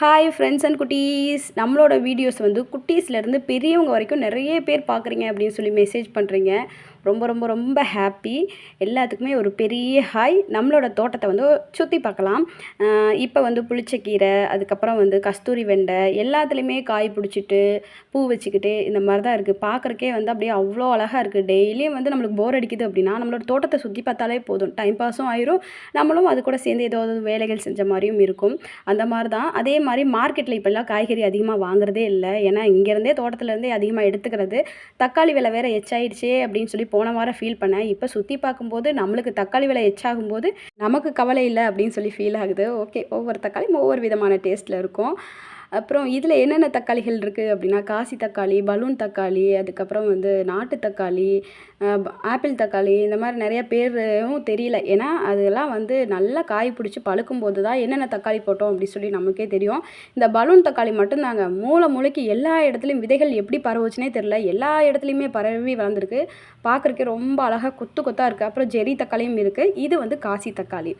Hi friends and குட்டீஸ். நம்மளோட videos வந்து குட்டீஸ்லேருந்து பெரியவங்க வரைக்கும் நிறைய பேர் பார்க்குறீங்க அப்படின்னு சொல்லி மெசேஜ் பண்ணுறீங்க ரொம்ப ரொம்ப ரொம்ப ஹாப்பி எல்லாத்துக்குமே ஒரு பெரிய ஹாய் நம்மளோட தோட்டத்தை வந்து சுற்றி பார்க்கலாம். இப்போ வந்து புளிச்சக்கீரை அதுக்கப்புறம் வந்து கஸ்தூரி வெண்டை எல்லாத்துலேயுமே காய் பிடிச்சிட்டு பூ வச்சுக்கிட்டு இந்த மாதிரி தான் இருக்குது பார்க்குறக்கே வந்து அப்படியே அவ்வளோ அழகாக இருக்குது டெய்லியும் வந்து நம்மளுக்கு போர் அடிக்குது அப்படின்னா நம்மளோட தோட்டத்தை சுற்றி பார்த்தாலே போதும். டைம் பாஸும் ஆயிரும். நம்மளும் அது கூட சேர்ந்து ஏதாவது வேலைகள் செஞ்ச மாதிரியும் இருக்கும். அந்த மாதிரி தான். அதே மாதிரி மார்க்கெட்டில் இப்போல்லாம் காய்கறி அதிகமாக வாங்குறதே இல்லை. ஏன்னா இங்கேருந்தே தோட்டத்துலேருந்தே அதிகமாக எடுத்துக்கிறது. தக்காளி விலை வேறு எச்சாயிடுச்சே அப்படின்னு சொல்லி போன வாரம் ஃபீல் பண்ணேன். இப்போ சுற்றி பார்க்கும்போது நம்மளுக்கு தக்காளி விலை எச்சாகும்போது நமக்கு கவலை இல்லை அப்படின்னு சொல்லி ஃபீல் ஆகுது. ஓகே ஒவ்வொரு தக்காளியும் ஒவ்வொரு விதமான டேஸ்ட்டில் இருக்கும். அப்புறம் இதில் என்னென்ன தக்காளிகள் இருக்குது அப்படின்னா காசி தக்காளி பலூன் தக்காளி அதுக்கப்புறம் வந்து நாட்டு தக்காளி ஆப்பிள் தக்காளி இந்த மாதிரி நிறைய பேரும் தெரியல. ஏன்னா அதெல்லாம் வந்து நல்லா காய் பிடிச்சி பழுக்கும் போது தான் என்னென்ன தக்காளி போட்டோம் அப்படின்னு சொல்லி நமக்கே தெரியும். இந்த பலூன் தக்காளி மட்டும்தாங்க. மூளை மூளைக்கு எல்லா இடத்துலையும் விதைகள் எப்படி பரவுச்சுனே தெரில எல்லா இடத்துலையுமே பரவி வளர்ந்துருக்கு. பார்க்குறக்கே ரொம்ப அழகாக கொத்து கொத்தாக இருக்குது அப்புறம் ஜெரி தக்காளியும் இருக்குது இது வந்து காசி தக்காளி.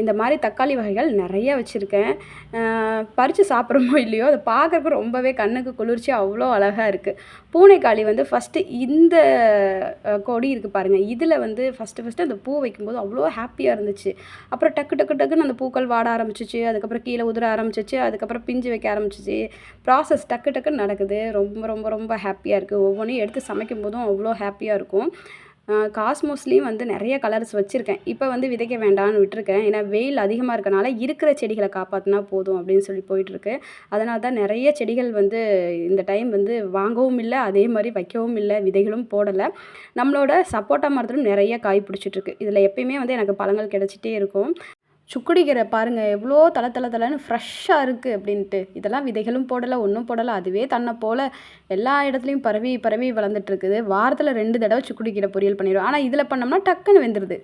இந்த மாதிரி தக்காளி வகைகள் நிறைய வச்சுருக்கேன். பறித்து சாப்பிட்றோமோ இல்லையோ அதை பார்க்குறக்கு ரொம்பவே கண்ணுக்கு குளிர்ச்சி அவ்வளோ அழகாக இருக்குது பூனைக்காளி வந்து ஃபஸ்ட்டு இந்த கொடி இருக்குது பாருங்கள் இதில் வந்து ஃபஸ்ட்டு ஃபஸ்ட்டு அந்த பூ வைக்கும்போது அவ்வளோ ஹாப்பியாக இருந்துச்சு. அப்புறம் டக்கு டக்கு டக்குன்னு அந்த பூக்கள் வாட ஆரம்பிச்சிச்சு. அதுக்கப்புறம் கீழே உதிர ஆரம்பிச்சிச்சு. அதுக்கப்புறம் பிஞ்சு வைக்க ஆரம்பிச்சிச்சு. ப்ராசஸ் டக்கு டக்குன்னு நடக்குது. ரொம்ப ரொம்ப ரொம்ப ஹாப்பியாக இருக்குது ஒவ்வொன்றையும் எடுத்து சமைக்கும் போதும் அவ்வளோ ஹாப்பியாக இருக்கும். காஸ்மோஸ்லேயும் வந்து நிறைய கலர்ஸ் வச்சுருக்கேன். இப்போ வந்து விதைக்க வேண்டாம்னு விட்டுருக்கேன். ஏன்னா வெயில் அதிகமாக இருக்கனால இருக்கிற செடிகளை காப்பாற்றினா போதும் அப்படின்னு சொல்லி போயிட்டுருக்கு. அதனால தான் நிறைய செடிகள் வந்து இந்த டைம் வந்து வாங்கவும் இல்லை அதே மாதிரி வைக்கவும் இல்லை விதைகளும் போடலை. நம்மளோட சப்போட்டா மரத்திலும் நிறைய காய் பிடிச்சிட்ருக்கு இதில் எப்பயுமே வந்து எனக்கு பழங்கள் கிடச்சிட்டே இருக்கும். சுக்குடிக்கிற பாருங்கள் எவ்வளோ தலை தலை தலைன்னு ஃப்ரெஷ்ஷாக இருக்குது அப்படின்ட்டு. இதெல்லாம் விதைகளும் போடலை ஒன்றும் போடலை அதுவே தன்னை போல் எல்லா இடத்துலையும் பரவி பரவி வளர்ந்துட்டுருக்குது வாரத்தில் ரெண்டு தடவை சுக்குடிக்கிற பொரியல் பண்ணிடுவோம். ஆனால் இதில் பண்ணோம்னா டக்குன்னு வெந்துடுது